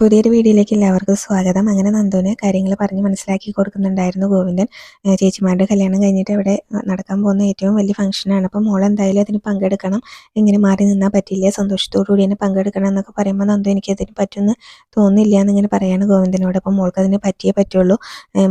പുതിയൊരു വീഡിയോയിലേക്ക് എല്ലാവർക്കും സ്വാഗതം. അങ്ങനെ നന്ദുവിന് കാര്യങ്ങൾ പറഞ്ഞ് മനസ്സിലാക്കി കൊടുക്കുന്നുണ്ടായിരുന്നു ഗോവിന്ദൻ. ചേച്ചിമാരുടെ കല്യാണം കഴിഞ്ഞിട്ട് ഇവിടെ നടക്കാൻ പോകുന്ന ഏറ്റവും വലിയ ഫംഗ്ഷനാണ് അപ്പം മോൾ എന്തായാലും അതിന് പങ്കെടുക്കണം. ഇങ്ങനെ മാറി നിന്നാൽ പറ്റില്ല. സന്തോഷത്തോടു കൂടി തന്നെ പങ്കെടുക്കണം എന്നൊക്കെ പറയുമ്പോൾ നന്ദു എനിക്ക് അതിന് പറ്റുമെന്ന് തോന്നില്ല എന്നിങ്ങനെ പറയാണ് ഗോവിന്ദനോട്. അപ്പം മോൾക്ക് അതിന് പറ്റിയേ പറ്റുള്ളൂ.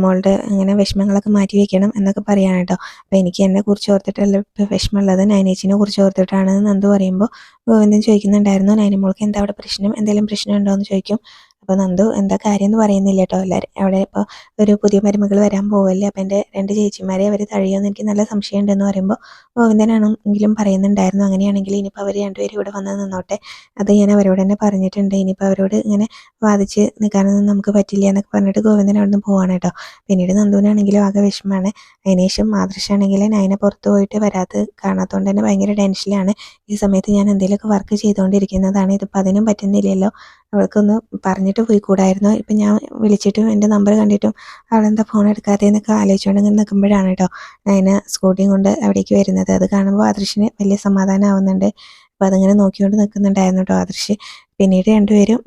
മോളുടെ ഇങ്ങനെ വിഷമങ്ങളൊക്കെ മാറ്റി വെക്കണം എന്നൊക്കെ പറയാണ് കേട്ടോ. അപ്പോൾ എനിക്ക് എന്നെ കുറിച്ച് ഓർത്തിട്ടല്ല വിഷമമുള്ളത്. നൈനേച്ചിനെ കുറിച്ച് ഓർത്തിട്ടാണ് നന്ദു പറയുമ്പോൾ ഗോവിന്ദൻ ചോദിക്കുന്നുണ്ടായിരുന്നു. നൈന മോൾക്ക് എന്താ അവിടെ പ്രശ്നം? എന്തെങ്കിലും പ്രശ്നം ഉണ്ടോ എന്ന് ചോദിക്കും. അപ്പോൾ നന്ദു എന്താ കാര്യം എന്ന് പറയുന്നില്ല കേട്ടോ എല്ലാവരും അവിടെ ഇപ്പോൾ ഒരു പുതിയ മരുമകൾ വരാൻ പോവല്ലേ? അപ്പം എന്റെ രണ്ട് ചേച്ചിമാരെ അവർ തഴിയുമെന്ന് എനിക്ക് നല്ല സംശയം ഉണ്ടെന്ന് പറയുമ്പോൾ ഗോവിന്ദനാണെങ്കിലും പറയുന്നുണ്ടായിരുന്നു. അങ്ങനെയാണെങ്കിൽ ഇനിയിപ്പോൾ അവർ രണ്ടുപേരും ഇവിടെ വന്ന് നിന്നോട്ടെ. അത് ഞാൻ അവരോട് തന്നെ പറഞ്ഞിട്ടുണ്ട്. ഇനിയിപ്പോൾ അവരോട് ഇങ്ങനെ വാദിച്ച് നിൽക്കാനൊന്നും നമുക്ക് പറ്റില്ല എന്നൊക്കെ പറഞ്ഞിട്ട് ഗോവിന്ദൻ അവിടെ നിന്ന് പോവാണ് കേട്ടോ. പിന്നീട് നന്ദുവിനാണെങ്കിലും ആകെ വിഷമമാണ് അതിനുശേഷം മാതൃശാണെങ്കിൽ നയനെ പുറത്ത് പോയിട്ട് വരാത്ത കാണാത്തതുകൊണ്ട് തന്നെ ഭയങ്കര ടെൻഷനിലാണ് ഈ സമയത്ത് ഞാൻ എന്തെങ്കിലുമൊക്കെ വർക്ക് ചെയ്തുകൊണ്ടിരിക്കുന്നതാണ് ഇതിപ്പോൾ അതിനും പറ്റുന്നില്ലല്ലോ. അവൾക്കൊന്ന് പറഞ്ഞിട്ട് പോയി കൂടായിരുന്നു ഇപ്പം ഞാൻ വിളിച്ചിട്ടും എന്റെ നമ്പർ കണ്ടിട്ടും അവളെന്താ ഫോൺ എടുക്കാതെ എന്നൊക്കെ ആലോചിച്ചുകൊണ്ട് ഇങ്ങനെ നിൽക്കുമ്പോഴാണ് കേട്ടോ നയന സ്കൂട്ടിയും കൊണ്ട് അവിടേക്ക് വരുന്നത്. അത് കാണുമ്പോൾ ആദർശിന് വലിയ സമാധാനം ആവുന്നുണ്ട് അപ്പോൾ അതിങ്ങനെ നോക്കിക്കൊണ്ട് നിൽക്കുന്നുണ്ടായിരുന്നു കേട്ടോ ആദർശ്. പിന്നീട് രണ്ടുപേരും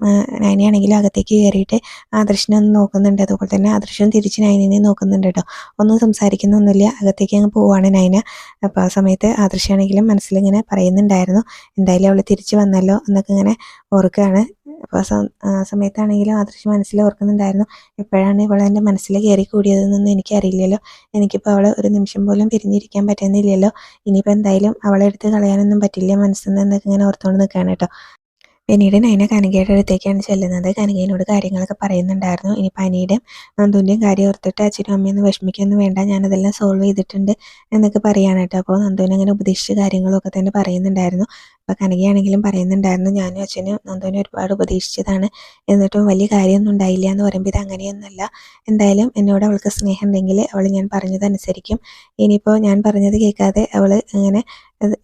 നയനയാണെങ്കിലും അകത്തേക്ക് കയറിയിട്ട് ആദർശിനെ ഒന്ന് നോക്കുന്നുണ്ട്. അതുപോലെ തന്നെ ആദർശവും തിരിച്ച് നയനിനെ നോക്കുന്നുണ്ട് കേട്ടോ ഒന്നും സംസാരിക്കുന്നൊന്നുമില്ല. അകത്തേക്ക് അങ്ങ് പോവാണ് നൈന. അപ്പോൾ ആ സമയത്ത് ആദർശാണെങ്കിലും മനസ്സിലിങ്ങനെ പറയുന്നുണ്ടായിരുന്നു. എന്തായാലും അവൾ തിരിച്ച് വന്നല്ലോ എന്നൊക്കെ ഇങ്ങനെ ഓർക്കുകയാണ് അപ്പോൾ ആ സമയത്താണെങ്കിലും ആദർശ് മനസ്സിൽ ഓർക്കുന്നുണ്ടായിരുന്നു. എപ്പോഴാണ് ഇവൾ എന്റെ മനസ്സിൽ കയറി കൂടിയതെന്നൊന്നും എനിക്കറിയില്ലല്ലോ. എനിക്കിപ്പോൾ അവളെ ഒരു നിമിഷം പോലും പിരിഞ്ഞിരിക്കാൻ പറ്റുന്നില്ലല്ലോ. ഇനിയിപ്പോൾ എന്തായാലും അവളെ എടുത്ത് കളയാനൊന്നും പറ്റില്ല മനസ്സിൽ നിന്നൊക്കെ ഇങ്ങനെ ഓർത്തുകൊണ്ട് നിൽക്കുകയാണ് കേട്ടോ. പിന്നീട് നൈന കനകയുടെ അടുത്തേക്കാണ് ചെല്ലുന്നത്. കനകയോട് കാര്യങ്ങളൊക്കെ പറയുന്നുണ്ടായിരുന്നു. ഇനി പനിയുടെയും നന്ദുവിന്റെയും കാര്യം ഓർത്തിട്ട് അച്ഛനും അമ്മയൊന്നും വിഷമിക്കൊന്നും വേണ്ട. ഞാനതെല്ലാം സോൾവ് ചെയ്തിട്ടുണ്ട് എന്നൊക്കെ പറയാണ് കേട്ടോ. അപ്പോൾ നന്ദുവിനെ അങ്ങനെ ഉപദേശിച്ച കാര്യങ്ങളൊക്കെ തന്നെ പറയുന്നുണ്ടായിരുന്നു. അപ്പോൾ കനകയാണെങ്കിലും പറയുന്നുണ്ടായിരുന്നു ഞാനും അച്ഛനും നന്ദുവിനെ ഒരുപാട് ഉപദേശിച്ചതാണ്. എന്നിട്ടും വലിയ കാര്യമൊന്നും ഉണ്ടായില്ല എന്ന് പറയുമ്പോൾ ഇത് അങ്ങനെയൊന്നുമല്ല. എന്തായാലും എന്നോട് അവൾക്ക് സ്നേഹം ഉണ്ടെങ്കിൽ അവൾ ഞാൻ പറഞ്ഞതനുസരിക്കും. ഇനിയിപ്പോൾ ഞാൻ പറഞ്ഞത് കേൾക്കാതെ അവൾ അങ്ങനെ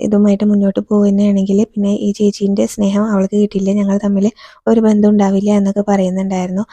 ഇതുമായിട്ട് മുന്നോട്ട് പോകുന്നതാണെങ്കിൽ പിന്നെ ഈ ചേച്ചീന്റെ സ്നേഹം അവൾക്ക് കിട്ടില്ല ഞങ്ങൾ തമ്മിൽ ഒരു ബന്ധം ഉണ്ടാവില്ല എന്നൊക്കെ പറയുന്നുണ്ടായിരുന്നു.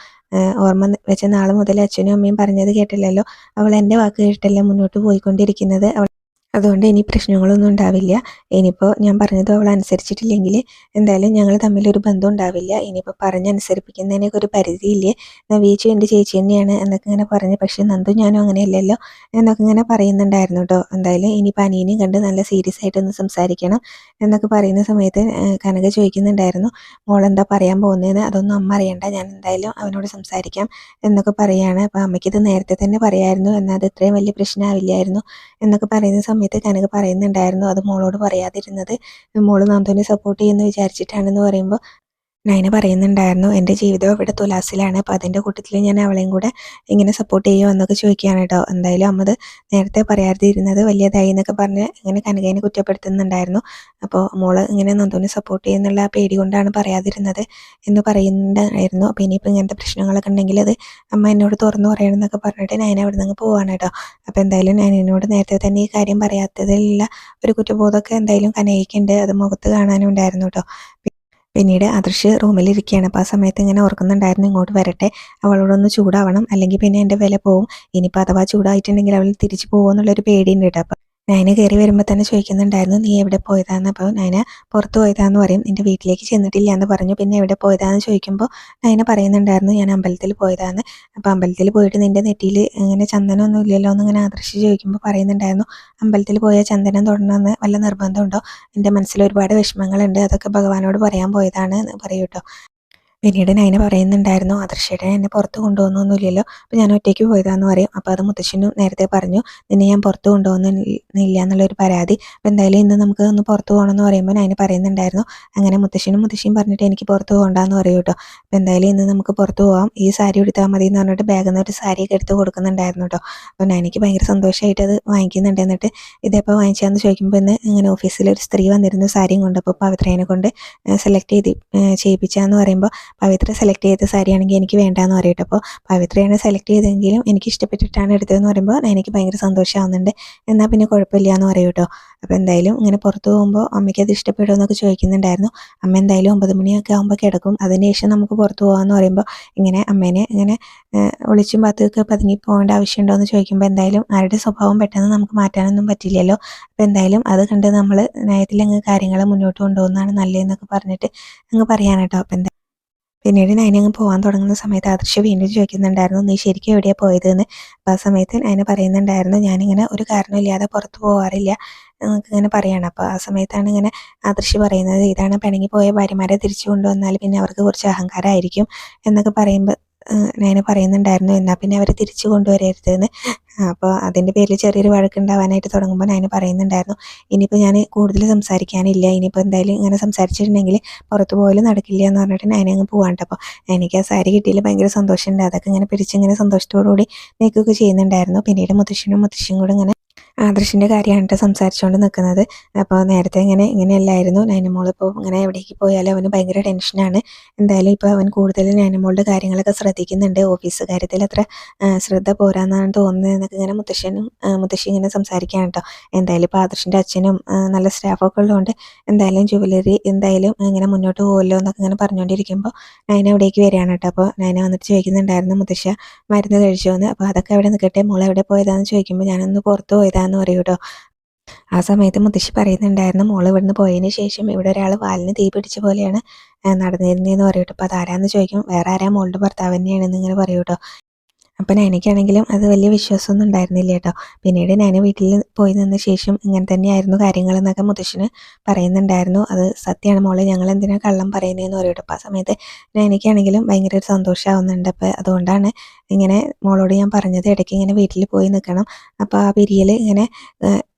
ഓർമ്മ വെച്ച നാളെ മുതൽ അച്ഛനും അമ്മയും പറഞ്ഞത് കേട്ടില്ലല്ലോ. അവൾ എന്റെ വാക്ക് കേട്ടല്ല മുന്നോട്ട് പോയിക്കൊണ്ടിരിക്കുന്നത്. അവൾ അതുകൊണ്ട് ഇനി പ്രശ്നങ്ങളൊന്നും ഉണ്ടാവില്ല. ഇനിയിപ്പോൾ ഞാൻ പറഞ്ഞത് അവൾ അനുസരിച്ചിട്ടില്ലെങ്കിൽ എന്തായാലും ഞങ്ങൾ തമ്മിലൊരു ബന്ധം ഉണ്ടാവില്ല. ഇനിയിപ്പോൾ പറഞ്ഞ് അനുസരിപ്പിക്കുന്നതിനൊക്കെ ഒരു പരിധിയില്ലേ? നവീച്ചു എന്റെ ചേച്ചി തന്നെയാണ് എന്നൊക്കെ ഇങ്ങനെ പറഞ്ഞു. പക്ഷേ നന്ദു ഞാനും അങ്ങനെയല്ലല്ലോ എന്നൊക്കെ ഇങ്ങനെ പറയുന്നുണ്ടായിരുന്നു കേട്ടോ. എന്തായാലും ഇനിയിപ്പോൾ അനിയനെയും കണ്ട് നല്ല സീരിയസ് ആയിട്ടൊന്ന് സംസാരിക്കണം എന്നൊക്കെ പറയുന്ന സമയത്ത് കനക ചോദിക്കുന്നുണ്ടായിരുന്നു മോളെന്താ പറയാൻ പോകുന്നതെന്ന് അതൊന്നും അമ്മ അറിയണ്ട. ഞാൻ എന്തായാലും അവനോട് സംസാരിക്കാം എന്നൊക്കെ പറയുകയാണ് അപ്പോൾ അമ്മയ്ക്കിത് നേരത്തെ തന്നെ പറയായിരുന്നു. എന്നാൽ അത് ഇത്രയും വലിയ പ്രശ്നമാവില്ലായിരുന്നു എന്നൊക്കെ പറയുന്ന സമയത്ത് സമയത്ത് കനക പറയുന്നുണ്ടായിരുന്നു. അത് മോളോട് പറയാതിരുന്നത്. മോൾ നന്ദുവിനെ സപ്പോർട്ട് ചെയ്യുമെന്ന് വിചാരിച്ചിട്ടാണെന്ന് പറയുമ്പോൾ നയന പറയുന്നുണ്ടായിരുന്നു എന്റെ ജീവിതം ഇവിടെ തുലാസിലാണ്. അപ്പോൾ അതിന്റെ കൂട്ടത്തിൽ ഞാൻ അവളെയും കൂടെ ഇങ്ങനെ സപ്പോർട്ട് ചെയ്യുമോ എന്നൊക്കെ ചോദിക്കുകയാണ് കേട്ടോ. എന്തായാലും അമ്മത് നേരത്തെ പറയാതിരുന്നത് വലിയതായി എന്നൊക്കെ പറഞ്ഞ് ഇങ്ങനെ കനകേനെ കുറ്റപ്പെടുത്തുന്നുണ്ടായിരുന്നു. അപ്പോൾ മോൾ ഇങ്ങനെ നന്ദുവിനെ സപ്പോർട്ട് ചെയ്യുന്നുള്ള പേടി കൊണ്ടാണ് പറയാതിരുന്നത് എന്ന് പറയുന്നുണ്ടായിരുന്നു. അപ്പോൾ ഇനിയിപ്പോൾ ഇങ്ങനത്തെ പ്രശ്നങ്ങളൊക്കെ ഉണ്ടെങ്കിൽ അത് അമ്മ എന്നോട് തുറന്നു പറയണം എന്നൊക്കെ പറഞ്ഞിട്ട് നയന അവിടെ നിന്ന് പോവാണ് കേട്ടോ. അപ്പോൾ എന്തായാലും എന്നോട് നേരത്തെ തന്നെ ഈ കാര്യം പറയാത്തതിലുള്ള ഒരു കുറ്റബോധമൊക്കെ എന്തായാലും കനയിക്കുന്നുണ്ട് അത് മുഖത്ത് കാണാനും ഉണ്ടായിരുന്നു കേട്ടോ. പിന്നീട് അദൃശ്യ റൂമിലിരിക്കുകയാണ്. അപ്പോൾ ആ സമയത്ത് ഇങ്ങനെ ഓർക്കുന്നുണ്ടായിരുന്നു ഇങ്ങോട്ട് വരട്ടെ. അവളോടൊന്ന് ചൂടാവണം. അല്ലെങ്കിൽ പിന്നെ എന്റെ വില പോവും. ഇനിയിപ്പോൾ അഥവാ ചൂടായിട്ടുണ്ടെങ്കിൽ അവൾ തിരിച്ചു പോകുമെന്നുള്ളൊരു പേടിയുണ്ട് കേട്ടോ. നയന കയറി വരുമ്പോൾ തന്നെ ചോദിക്കുന്നുണ്ടായിരുന്നു നീ എവിടെ പോയതാന്ന്? അപ്പോൾ നയന പുറത്ത് പോയതാന്ന് പറയും. നിന്റെ വീട്ടിലേക്ക് ചെന്നിട്ടില്ല എന്ന് പറഞ്ഞു. പിന്നെ എവിടെ പോയതാന്ന് ചോദിക്കുമ്പോൾ നയന പറയുന്നുണ്ടായിരുന്നു ഞാൻ അമ്പലത്തിൽ പോയതാന്ന്. അപ്പോൾ അമ്പലത്തിൽ പോയിട്ട് നിന്റെ നെറ്റിയിൽ ഇങ്ങനെ ചന്ദനമൊന്നും ഇല്ലല്ലോ എന്ന് ഇങ്ങനെ ആദർശിച്ച് ചോദിക്കുമ്പോൾ പറയുന്നുണ്ടായിരുന്നു അമ്പലത്തിൽ പോയ ചന്ദനം തൊടണമെന്ന് വല്ല നിർബന്ധമുണ്ടോ എന്റെ മനസ്സിൽ ഒരുപാട് വിഷമങ്ങളുണ്ട്. അതൊക്കെ ഭഗവാനോട് പറയാൻ പോയതാണ് എന്ന് പറയൂ കേട്ടോ. പിന്നീട് നൈന പറയുന്നുണ്ടായിരുന്നു ആദർശയുടെ എന്നെ പുറത്ത് കൊണ്ടുപോകുന്നൊന്നുമില്ലല്ലോ. അപ്പോൾ ഞാൻ ഒറ്റയ്ക്ക് പോയതാന്ന് പറയും. അപ്പോൾ അത് മുത്തശ്ശനും നേരത്തെ പറഞ്ഞു നിന്നെ ഞാൻ പുറത്ത് കൊണ്ടുപോകുന്നില്ല എന്നുള്ളൊരു പരാതി. അപ്പോൾ എന്തായാലും ഇന്ന് നമുക്ക് ഒന്ന് പുറത്ത് പോകണമെന്ന് പറയുമ്പോൾ നൈന പറയുന്നുണ്ടായിരുന്നു. അങ്ങനെ മുത്തശ്ശനും മുത്തശ്ശിയും പറഞ്ഞിട്ട് എനിക്ക് പുറത്ത് പോകണ്ടെന്ന് പറയും കേട്ടോ. അപ്പോൾ എന്തായാലും ഇന്ന് നമുക്ക് പുറത്ത് പോകാം ഈ സാരി എടുത്താൽ മതി എന്ന് പറഞ്ഞിട്ട് ബാഗിൽ നിന്ന് ഒരു സാരിയൊക്കെ എടുത്ത് കൊടുക്കുന്നുണ്ടായിരുന്നു കേട്ടോ. അപ്പോൾ നൈനയ്ക്ക് ഭയങ്കര സന്തോഷമായിട്ട് അത് വാങ്ങിക്കുന്നുണ്ട് എന്നിട്ട് ഇതേപ്പോൾ വാങ്ങിച്ചാന്ന് ചോദിക്കുമ്പോൾ ഇന്ന് ഇങ്ങനെ ഓഫീസിൽ ഒരു സ്ത്രീ വന്നിരുന്നു സാരിയും കൊണ്ടപ്പോൾ പവിത്രേനെ കൊണ്ട് സെലക്ട് ചെയ്ത് ചെയ്യിപ്പിച്ചാന്ന് പറയുമ്പോൾ പവിത്ര സെലക്ട് ചെയ്ത സാരി ആണെങ്കിൽ എനിക്ക് വേണ്ടാന്ന് പറയട്ടെ. അപ്പോൾ പവിത്രയാണ് സെലക്ട് ചെയ്തെങ്കിലും എനിക്ക് ഇഷ്ടപ്പെട്ടിട്ടാണ് എടുത്തതെന്ന് പറയുമ്പോൾ എനിക്ക് ഭയങ്കര സന്തോഷമാവുന്നുണ്ട്. എന്നാൽ പിന്നെ കുഴപ്പമില്ല എന്ന് പറയും കേട്ടോ അപ്പോൾ എന്തായാലും ഇങ്ങനെ പുറത്ത് പോകുമ്പോൾ അമ്മയ്ക്ക് അത് ഇഷ്ടപ്പെടുമോ എന്നൊക്കെ ചോദിക്കുന്നുണ്ടായിരുന്നു. അമ്മ എന്തായാലും ഒമ്പത് മണിയൊക്കെ ആകുമ്പോൾ കിടക്കും. അതിനുശേഷം നമുക്ക് പുറത്ത് പോകാമെന്ന് പറയുമ്പോൾ ഇങ്ങനെ അമ്മേനെ ഇങ്ങനെ ഒളിച്ചും പാത്തൊക്കെ പതുങ്ങി പോകേണ്ട ആവശ്യമുണ്ടോ എന്ന് ചോദിക്കുമ്പോൾ എന്തായാലും ആരുടെ സ്വഭാവം പെട്ടെന്ന് നമുക്ക് മാറ്റാനൊന്നും പറ്റില്ലല്ലോ. അപ്പോൾ എന്തായാലും അത് കണ്ട് നമ്മൾ നയത്തിൽ അങ്ങ് കാര്യങ്ങൾ മുന്നോട്ട് കൊണ്ടുപോകുന്നതാണ് നല്ലതെന്നൊക്കെ പറഞ്ഞിട്ട് അങ്ങ് പറയാനാട്ടോ. അപ്പോൾ എന്താ പിന്നീട് നയന അങ്ങ് പോകാൻ തുടങ്ങുന്ന സമയത്ത് ആദർശ് വീണ്ടും ചോദിക്കുന്നുണ്ടായിരുന്നു നീ ശരിക്കും എവിടെയാണ് പോയതെന്ന്? അപ്പോൾ ആ സമയത്ത് നയന പറയുന്നുണ്ടായിരുന്നു ഞാനിങ്ങനെ ഒരു കാരണമില്ലാതെ പുറത്തു പോകാറില്ല നിങ്ങൾക്ക് ഇങ്ങനെ പറയാണ്. അപ്പോൾ ആ സമയത്താണ് ഇങ്ങനെ ആദർശ് പറയുന്നത് ഇതാണ് പിണങ്ങി പോയ ഭാര്യമാരെ തിരിച്ചു കൊണ്ടുവന്നാൽ പിന്നെ അവർക്ക് കുറച്ച് അഹങ്കാരമായിരിക്കും എന്നൊക്കെ പറയുമ്പോൾ നയന പറയുന്നുണ്ടായിരുന്നു എന്നാൽ പിന്നെ അവരെ തിരിച്ചു കൊണ്ടുവരരുതെന്ന്. അപ്പോൾ അതിന്റെ പേരിൽ ചെറിയൊരു വഴക്കുണ്ടാവാനായിട്ട് തുടങ്ങുമ്പോൾ ഞാൻ പറയുന്നുണ്ടായിരുന്നു ഇനിയിപ്പോൾ ഞാൻ കൂടുതൽ സംസാരിക്കാനില്ല ഇനിയിപ്പോൾ എന്തായാലും ഇങ്ങനെ സംസാരിച്ചിട്ടുണ്ടെങ്കിൽ പുറത്ത് പോലും നടക്കില്ല എന്ന് പറഞ്ഞിട്ട് ഞാൻ അങ്ങ് പോകാണ്ട് അപ്പോൾ എനിക്ക് ആ സാരി കിട്ടിയതിൽ ഭയങ്കര സന്തോഷമുണ്ട് അതൊക്കെ ഇങ്ങനെ പിടിച്ചിങ്ങനെ സന്തോഷത്തോടുകൂടി നിൽക്കുകയൊക്കെ ചെയ്യുന്നുണ്ടായിരുന്നു. പിന്നീട് മുത്തശ്ശനും മുത്തശ്ശിയും കൂടെ ഇങ്ങനെ ആദർശിന്റെ കാര്യമാണ് കേട്ടോ സംസാരിച്ചുകൊണ്ട് നിൽക്കുന്നത് അപ്പോൾ നേരത്തെ ഇങ്ങനെ ഇങ്ങനെയല്ലായിരുന്നു. നൈനമോൾ ഇപ്പോൾ ഇങ്ങനെ എവിടേക്ക് പോയാലും അവന് ഭയങ്കര ടെൻഷനാണ്. എന്തായാലും ഇപ്പോൾ അവൻ കൂടുതൽ നൈനമോളുടെ കാര്യങ്ങളൊക്കെ ശ്രദ്ധിക്കുന്നുണ്ട്. ഓഫീസ് കാര്യത്തിൽ അത്ര ശ്രദ്ധ പോരാന്നാണ് തോന്നുന്നത് എന്നൊക്കെ ഇങ്ങനെ മുത്തശ്ശനും മുത്തശ്ശി ഇങ്ങനെ സംസാരിക്കുകയാണ് കേട്ടോ എന്തായാലും ഇപ്പോൾ ആദർശിന്റെ അച്ഛനും നല്ല സ്റ്റാഫൊക്കെ ഉള്ളതുകൊണ്ട് എന്തായാലും ജുവലറി എന്തായാലും ഇങ്ങനെ മുന്നോട്ട് പോകുമല്ലോ എന്നൊക്കെ ഇങ്ങനെ പറഞ്ഞുകൊണ്ടിരിക്കുമ്പോൾ നൈന അവിടേക്ക് വരികയാണ് കേട്ടോ അപ്പോൾ നൈന വന്നിട്ട് ചോദിക്കുന്നുണ്ടായിരുന്നു മുത്തശ്ശ മരുന്ന് കഴിച്ചോന്ന്. അപ്പോൾ അതൊക്കെ അവിടെ നിൽക്കട്ടെ മോൾ എവിടെ പോയതാണെന്ന് ചോദിക്കുമ്പോൾ ഞാനൊന്ന് പുറത്ത് പോയതാന്ന് പറയൂ കേട്ടോ ആ സമയത്ത് മുത്തശ്ശി പറയുന്നുണ്ടായിരുന്നു മോൾ ഇവിടുന്ന് പോയതിന് ശേഷം ഇവിടെ ഒരാൾ വാലിന് തീ പിടിച്ച പോലെയാണ് നടന്നിരുന്നതെന്ന് പറയൂട്ടോ. അപ്പോൾ അതാരാന്ന് ചോദിക്കും വേറെ ആരാ മോളുടെ ഭർത്താവ് തന്നെയാണെന്ന് ഇങ്ങനെ പറയൂ കേട്ടോ അപ്പം നൈനയ്ക്കാണെങ്കിലും അത് വലിയ വിശ്വാസമൊന്നും ഉണ്ടായിരുന്നില്ല കേട്ടോ. പിന്നീട് നൈന വീട്ടിൽ പോയി നിന്ന ശേഷം ഇങ്ങനെ തന്നെയായിരുന്നു കാര്യങ്ങളെന്നൊക്കെ മുത്തശ്ശന് പറയുന്നുണ്ടായിരുന്നു. അത് സത്യമാണ് മോളെ ഞങ്ങൾ എന്തിനാണ് കള്ളം പറയുന്നതെന്ന് പറയും അപ്പം ആ സമയത്ത് നൈനയ്ക്കാണെങ്കിലും ഭയങ്കര ഒരു സന്തോഷമാവുന്നുണ്ട് അപ്പോൾ അതുകൊണ്ടാണ് ഇങ്ങനെ മോളോട് ഞാൻ പറഞ്ഞത് ഇടയ്ക്ക് ഇങ്ങനെ വീട്ടിൽ പോയി നിൽക്കണം അപ്പോൾ ആ പിരിയൽ ഇങ്ങനെ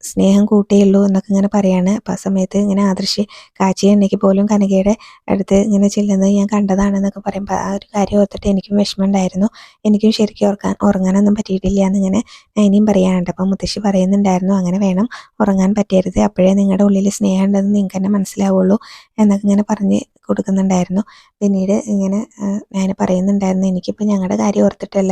സ്നേഹം കൂട്ടേയുള്ളൂ എന്നൊക്കെ ഇങ്ങനെ പറയാണ്. അപ്പം ആ സമയത്ത് ഇങ്ങനെ ആദർശി കാച്ചി എണ്ണയ്ക്ക് പോലും കനകയുടെ അടുത്ത് ഇങ്ങനെ ചെല്ലുന്നത് ഞാൻ കണ്ടതാണെന്നൊക്കെ പറയുമ്പോൾ ആ ഒരു കാര്യം ഓർത്തിട്ട് എനിക്കും വിഷമം ഉണ്ടായിരുന്നു എനിക്കും ശരിക്കും ഓർക്കാൻ ഉറങ്ങാനൊന്നും പറ്റിയിട്ടില്ല എന്നിങ്ങനെ നൈനിയും പറയാനുണ്ട്. അപ്പം മുത്തശ്ശി പറയുന്നുണ്ടായിരുന്നു അങ്ങനെ വേണം ഉറങ്ങാൻ പറ്റരുത്. അപ്പോഴേ നിങ്ങളുടെ ഉള്ളിൽ സ്നേഹം ഉണ്ടെന്ന് നിങ്ങൾക്ക് തന്നെ മനസ്സിലാവുള്ളൂ എന്നൊക്കെ ഇങ്ങനെ പറഞ്ഞ് കൊടുക്കുന്നുണ്ടായിരുന്നു. പിന്നീട് ഇങ്ങനെ ഞാൻ പറയുന്നുണ്ടായിരുന്നു എനിക്കിപ്പോൾ ഞങ്ങളുടെ കാര്യം ഓർത്തിട്ടല്ല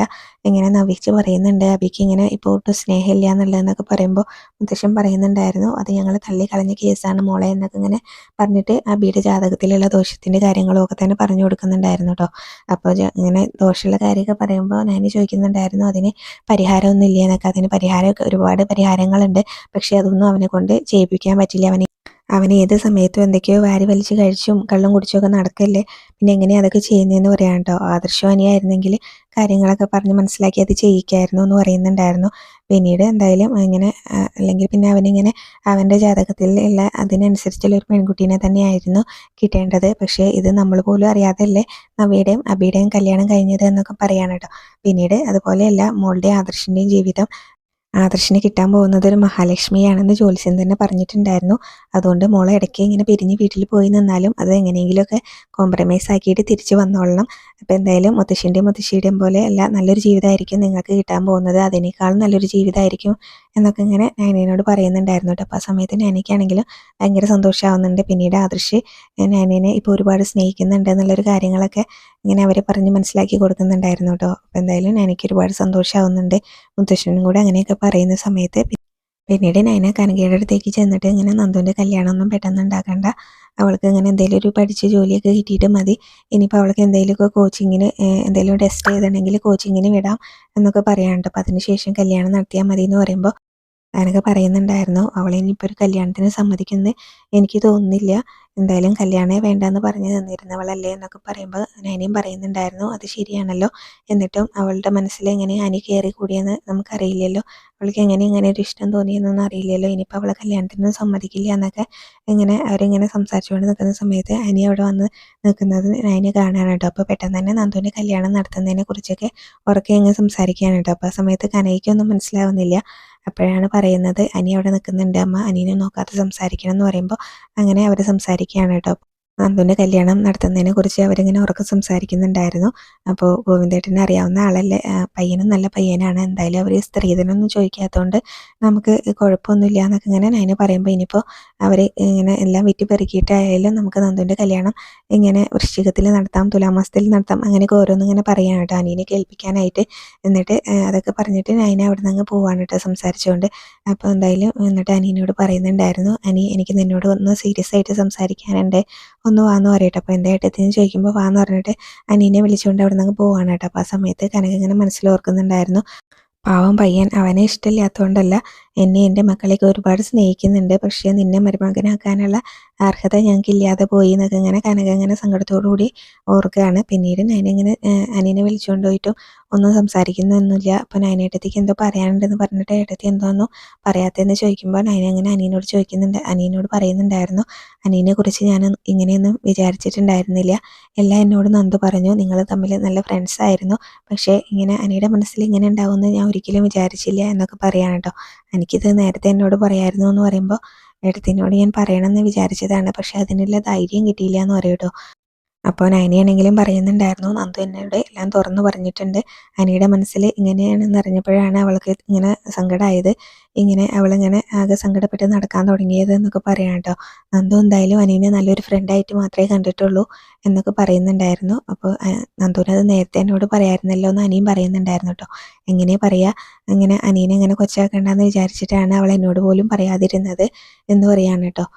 ഇങ്ങനെ നവിച്ച് പറയുന്നുണ്ട് അബിക്ക് ഇങ്ങനെ ഇപ്പോൾ ഒട്ടും സ്നേഹമില്ല എന്നുള്ളതെന്നൊക്കെ പറയുമ്പോൾ മുത്തശ്ശൻ പറയുന്നുണ്ടായിരുന്നു അത് ഞങ്ങൾ തള്ളി കളഞ്ഞ കേസാണ് മോളെ എന്നൊക്കെ ഇങ്ങനെ പറഞ്ഞിട്ട് അബിയുടെ ജാതകത്തിലുള്ള ദോഷത്തിന്റെ കാര്യങ്ങളും ഒക്കെ തന്നെ പറഞ്ഞു കൊടുക്കുന്നുണ്ടായിരുന്നു കേട്ടോ. അപ്പോൾ ഇങ്ങനെ ദോഷമുള്ള കാര്യമൊക്കെ പറയുമ്പോൾ ഞാൻ ചോദിക്കുന്നുണ്ടായിരുന്നു അതിന് പരിഹാരമൊന്നും ഇല്ല എന്നൊക്കെ. അതിന് പരിഹാരമൊക്കെ ഒരുപാട് പരിഹാരങ്ങളുണ്ട്. പക്ഷേ അതൊന്നും അവനെ കൊണ്ട് ചെയ്യിപ്പിക്കാൻ പറ്റില്ല. അവനെ അവൻ ഏത് സമയത്തും എന്തൊക്കെയോ വാരി വലിച്ച് കഴിച്ചും കള്ളും കുടിച്ചൊക്കെ നടക്കല്ലേ? പിന്നെ എങ്ങനെയാണ് അതൊക്കെ ചെയ്യുന്നതെന്ന് പറയാം കേട്ടോ. ആദർശവാനിയായിരുന്നെങ്കിൽ കാര്യങ്ങളൊക്കെ പറഞ്ഞ് മനസ്സിലാക്കി അത് ചെയ്യിക്കായിരുന്നു എന്ന് പറയുന്നുണ്ടായിരുന്നു. പിന്നീട് എന്തായാലും അങ്ങനെ അല്ലെങ്കിൽ പിന്നെ അവനിങ്ങനെ അവന്റെ ജാതകത്തിൽ ഉള്ള അതിനനുസരിച്ചുള്ള ഒരു പെൺകുട്ടീനെ തന്നെയായിരുന്നു കിട്ടേണ്ടത്. പക്ഷേ ഇത് നമ്മൾ പോലും അറിയാതല്ലേ നവിയുടെയും അബിയുടെയും കല്യാണം കഴിഞ്ഞത് എന്നൊക്കെ പറയാണ് പിന്നീട് അതുപോലെയല്ല മോളുടെയും ആദർശിന്റെയും ജീവിതം ആദർശിന് കിട്ടാൻ പോകുന്നത് ഒരു മഹാലക്ഷ്മിയാണെന്ന് ജ്യോത്സ്യൻ തന്നെ പറഞ്ഞിട്ടുണ്ടായിരുന്നു. അതുകൊണ്ട് മോളെ ഇടയ്ക്ക് ഇങ്ങനെ പിരിഞ്ഞ് വീട്ടിൽ പോയി നിന്നാലും അത് എങ്ങനെയെങ്കിലുമൊക്കെ കോംപ്രമൈസ് ആക്കിയിട്ട് തിരിച്ചു വന്നോളണം. അപ്പോൾ എന്തായാലും മുത്തശ്ശിന്റെയും മുത്തശ്ശിയുടെയും പോലെ അല്ല നല്ലൊരു ജീവിതമായിരിക്കും നിങ്ങൾക്ക് കിട്ടാൻ പോകുന്നത്. അതിനേക്കാളും നല്ലൊരു ജീവിതമായിരിക്കും എന്നൊക്കെ ഇങ്ങനെ നാനേനോട് പറയുന്നുണ്ടായിരുന്നു കേട്ടോ. അപ്പോൾ ആ സമയത്ത് നാനിക്കാണെങ്കിലും ഭയങ്കര സന്തോഷമാവുന്നുണ്ട്. പിന്നീട് ആദർശ് നാനേനെ ഇപ്പോൾ ഒരുപാട് സ്നേഹിക്കുന്നുണ്ട് എന്നുള്ളൊരു കാര്യങ്ങളൊക്കെ ഇങ്ങനെ അവരെ പറഞ്ഞ് മനസ്സിലാക്കി കൊടുക്കുന്നുണ്ടായിരുന്നു കേട്ടോ. അപ്പോൾ എന്തായാലും നാനിക്ക് ഒരുപാട് സന്തോഷമാവുന്നുണ്ട്. മുത്തശ്ശനും കൂടെ അങ്ങനെയൊക്കെ പറയുന്ന സമയത്ത് പിന്നീട് നൈന കനകയുടെ അടുത്തേക്ക് ചെന്നിട്ട് ഇങ്ങനെ നന്ദുവിന്റെ കല്യാണമൊന്നും പെട്ടെന്ന് ഉണ്ടാക്കണ്ട. അവൾക്ക് ഇങ്ങനെ എന്തെങ്കിലും ഒരു പഠിച്ച് ജോലിയൊക്കെ കിട്ടിയിട്ട് മതി. ഇനിയിപ്പോൾ അവൾക്ക് എന്തെങ്കിലുമൊക്കെ കോച്ചിങ്ങിന് എന്തെങ്കിലും ടെസ്റ്റ് ചെയ്തിട്ടുണ്ടെങ്കിൽ കോച്ചിങ്ങിന് വിടാം എന്നൊക്കെ പറയാനുണ്ട്. അപ്പോൾ അതിനുശേഷം കല്യാണം നടത്തിയാൽ മതി എന്ന് പറയുമ്പോൾ കനക പറയുന്നുണ്ടായിരുന്നു അവളെ ഇനിയിപ്പോൾ ഒരു കല്യാണത്തിന് സമ്മതിക്കുന്നത് എനിക്ക് തോന്നുന്നില്ല. എന്തായാലും കല്യാണമേ വേണ്ടെന്ന് പറഞ്ഞ് തന്നിരുന്നവളല്ലേ എന്നൊക്കെ പറയുമ്പോൾ നൈനയും പറയുന്നുണ്ടായിരുന്നു അത് ശരിയാണല്ലോ. എന്നിട്ടും അവളുടെ മനസ്സിൽ എങ്ങനെ അനി കയറി കൂടിയെന്ന് നമുക്കറിയില്ലല്ലോ. അവൾക്ക് എങ്ങനെ ഇങ്ങനെ ഒരു ഇഷ്ടം തോന്നിയെന്നൊന്നും അറിയില്ലല്ലോ. ഇനിയിപ്പോൾ അവളെ കല്യാണത്തിനൊന്നും സമ്മതിക്കില്ല എന്നൊക്കെ ഇങ്ങനെ അവരിങ്ങനെ സംസാരിച്ചുകൊണ്ട് നിൽക്കുന്ന സമയത്ത് അനി അവിടെ വന്ന് നിൽക്കുന്നത് നൈന കാണാൻ കേട്ടോ. അപ്പോൾ പെട്ടെന്ന് തന്നെ നന്ദുവിന്റെ കല്യാണം നടത്തുന്നതിനെ കുറിച്ചൊക്കെ ഉറക്കെ ഇങ്ങനെ സംസാരിക്കുകയാണ് കേട്ടോ. അപ്പോൾ ആ സമയത്ത് കനയ്ക്കൊന്നും മനസ്സിലാവുന്നില്ല. അപ്പോഴാണ് പറയുന്നത് അനി അവിടെ നിൽക്കുന്നുണ്ട് അമ്മ. അനിയെ നോക്കാതെ സംസാരിക്കണം എന്ന് പറയുമ്പോൾ അങ്ങനെ അവർ സംസാരിക്കുകയാണ് കേട്ടോ നന്ദുവിന്റെ കല്യാണം നടത്തുന്നതിനെ കുറിച്ച് അവരിങ്ങനെ ഉറക്കം സംസാരിക്കുന്നുണ്ടായിരുന്നു. അപ്പോൾ ഗോവിന്ദേട്ടനെ അറിയാവുന്ന ആളല്ലേ? പയ്യനും നല്ല പയ്യനാണ്. എന്തായാലും അവർ സ്ത്രീധനമൊന്നും ചോദിക്കാത്തതുകൊണ്ട് നമുക്ക് കുഴപ്പമൊന്നുമില്ല എന്നൊക്കെ ഇങ്ങനെ അതിന് പറയുമ്പോൾ ഇനിയിപ്പോൾ അവർ ഇങ്ങനെ എല്ലാം വിറ്റ് പെറുക്കിയിട്ടായാലും നമുക്ക് നന്ദുവിന്റെ കല്യാണം ഇങ്ങനെ വൃശ്ചികത്തിൽ നടത്താം തുലാമാസത്തിൽ നടത്താം അങ്ങനെയൊക്കെ ഓരോന്നും ഇങ്ങനെ പറയാൻ കേട്ടോ. അനിയനെ കേൾപ്പിക്കാനായിട്ട് എന്നിട്ട് അതൊക്കെ പറഞ്ഞിട്ട് നൈന അവിടെ നിന്ന് പോവാണ് കേട്ടോ സംസാരിച്ചുകൊണ്ട്. അപ്പോൾ എന്തായാലും എന്നിട്ട് അനിയനോട് പറയുന്നുണ്ടായിരുന്നു അനി എനിക്ക് നിന്നോട് ഒന്ന് സീരിയസ് ആയിട്ട് സംസാരിക്കാനുണ്ട്. ഒന്ന് വാന്ന് പറയട്ടെ അപ്പോൾ എന്റെ ഏട്ടത്തിന് ചോദിക്കുമ്പോൾ വാന്ന് പറഞ്ഞിട്ട് അനീനെ വിളിച്ചുകൊണ്ട് അവിടെ നിന്ന് പോവാണ് കേട്ടോ. അപ്പോൾ ആ സമയത്ത് കനക ഇങ്ങനെ മനസ്സിൽ ഓർക്കുന്നുണ്ടായിരുന്നു. പാവം പയ്യൻ അവനെ ഇഷ്ടമില്ലാത്തതുകൊണ്ടല്ല എന്നെ എന്റെ മക്കളെയൊക്കെ ഒരുപാട് സ്നേഹിക്കുന്നുണ്ട്. പക്ഷേ നിന്നെ മരുമകനാക്കാനുള്ള അർഹത ഞങ്ങൾക്കില്ലാതെ പോയി എന്നൊക്കെ ഇങ്ങനെ കനക ഇങ്ങനെ സങ്കടത്തോടു കൂടി ഓർക്കുകയാണ്. പിന്നീട് ഞാനിങ്ങനെ അനിയനെ വിളിച്ചുകൊണ്ട് പോയിട്ടും ഒന്നും സംസാരിക്കുന്നൊന്നുമില്ല അപ്പോൾ നയനേട്ടത്തേക്ക് എന്തോ പറയാനുണ്ടെന്ന് പറഞ്ഞിട്ട് ഏട്ടത്തി എന്തോന്നോ പറയാത്തതെന്ന് ചോദിക്കുമ്പോൾ നയന അങ്ങനെ അനിയനോട് ചോദിക്കുന്നുണ്ട്. അനിയനോട് പറയുന്നുണ്ടായിരുന്നു. അനിയനെ കുറിച്ച് ഞാൻ ഇങ്ങനെയൊന്നും വിചാരിച്ചിട്ടുണ്ടായിരുന്നില്ല. എല്ലാം എന്നോട് നന്ദു പറഞ്ഞു. നിങ്ങൾ തമ്മിൽ നല്ല ഫ്രണ്ട്സ് ആയിരുന്നു. പക്ഷേ ഇങ്ങനെ അനിയുടെ മനസ്സിൽ ഇങ്ങനെ ഉണ്ടാവുമെന്ന് ഞാൻ ഒരിക്കലും വിചാരിച്ചില്ല എന്നൊക്കെ പറയാണ് കേട്ടോ. എനിക്കിത് നേരത്തെ എന്നോട് പറയായിരുന്നു എന്ന് പറയുമ്പോൾ ഏട്ടത്തിനോട് ഞാൻ പറയണമെന്ന് വിചാരിച്ചതാണ്. പക്ഷെ അതിനുള്ള ധൈര്യം കിട്ടിയില്ല എന്ന് പറയും അപ്പോൾ നയനിയാണെങ്കിലും പറയുന്നുണ്ടായിരുന്നു നന്ദു എന്നോട് എല്ലാം തുറന്നു പറഞ്ഞിട്ടുണ്ട്. അനിയുടെ മനസ്സിൽ ഇങ്ങനെയാണെന്ന് അറിഞ്ഞപ്പോഴാണ് അവൾക്ക് ഇങ്ങനെ സങ്കടമായത്. ഇങ്ങനെ അവളിങ്ങനെ ആകെ സങ്കടപ്പെട്ട് നടക്കാൻ തുടങ്ങിയത് എന്നൊക്കെ പറയാം കേട്ടോ. നന്ദു എന്തായാലും അനീനെ നല്ലൊരു ഫ്രണ്ടായിട്ട് മാത്രമേ കണ്ടിട്ടുള്ളൂ എന്നൊക്കെ പറയുന്നുണ്ടായിരുന്നു. അപ്പോൾ നന്ദുവിനത് നേരത്തെ എന്നോട് പറയായിരുന്നല്ലോ എന്ന് അനിയും പറയുന്നുണ്ടായിരുന്നു കേട്ടോ. എങ്ങനെ പറയാ? അങ്ങനെ അനീനെ ഇങ്ങനെ കൊച്ചാക്കണ്ടെന്ന് വിചാരിച്ചിട്ടാണ് അവൾ എന്നോട് പോലും പറയാതിരുന്നത് എന്ന് പറയാണ് കേട്ടോ.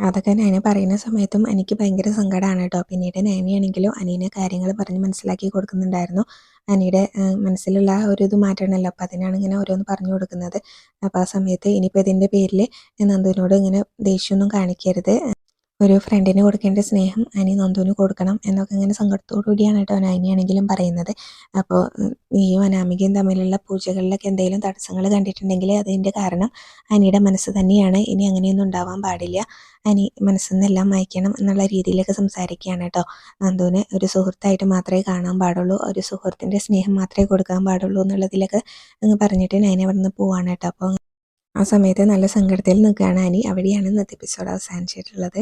അതൊക്കെ നയന പറയുന്ന സമയത്തും എനിക്ക് ഭയങ്കര സങ്കടമാണ് കേട്ടോ. പിന്നീട് നയനയാണെങ്കിലും അനീനെ കാര്യങ്ങൾ പറഞ്ഞ് മനസ്സിലാക്കി കൊടുക്കുന്നുണ്ടായിരുന്നു. അനിയുടെ മനസ്സിലുള്ള ആ ഒരു ഇത് മാറ്റണമല്ലോ അപ്പം അതിനാണ് ഇങ്ങനെ ഓരോന്ന് പറഞ്ഞു കൊടുക്കുന്നത്. അപ്പോൾ ആ സമയത്ത് ഇനിയിപ്പോൾ ഇതിന്റെ പേരിൽ നന്ദുവിനോട് ഇങ്ങനെ ദേഷ്യമൊന്നും കാണിക്കരുത്. ഒരു ഫ്രണ്ടിന് കൊടുക്കേണ്ട സ്നേഹം അനി നന്ദുവിന് കൊടുക്കണം എന്നൊക്കെ ഇങ്ങനെ സങ്കടത്തോടു കൂടിയാണ് കേട്ടോ അനിയാണെങ്കിലും പറയുന്നത്. അപ്പോൾ നീയും അനാമികയും തമ്മിലുള്ള പൂജകളിലൊക്കെ എന്തെങ്കിലും തടസ്സങ്ങൾ കണ്ടിട്ടുണ്ടെങ്കിൽ അതിന്റെ കാരണം അനിയുടെ മനസ്സ് തന്നെയാണ്. ഇനി അങ്ങനെയൊന്നും ഉണ്ടാവാൻ പാടില്ല. അനി മനസ്സിൽ നിന്നെല്ലാം അയക്കണം എന്നുള്ള രീതിയിലൊക്കെ സംസാരിക്കുകയാണ് കേട്ടോ. നന്ദുവിനെ ഒരു സുഹൃത്തായിട്ട് മാത്രമേ കാണാൻ പാടുള്ളൂ. ഒരു സുഹൃത്തിന്റെ സ്നേഹം മാത്രമേ കൊടുക്കാൻ പാടുള്ളൂ എന്നുള്ളതിലൊക്കെ അങ്ങ് പറഞ്ഞിട്ട് നയന അവിടെ നിന്ന് പോവാണ് കേട്ടോ. അപ്പോൾ ആ സമയത്ത് നല്ല സങ്കടത്തിൽ നിൽക്കുകയാണ് അനി. അവിടെയാണ് ഇന്നത്തെ എപ്പിസോഡ് അവസാനിച്ചിട്ടുള്ളത്.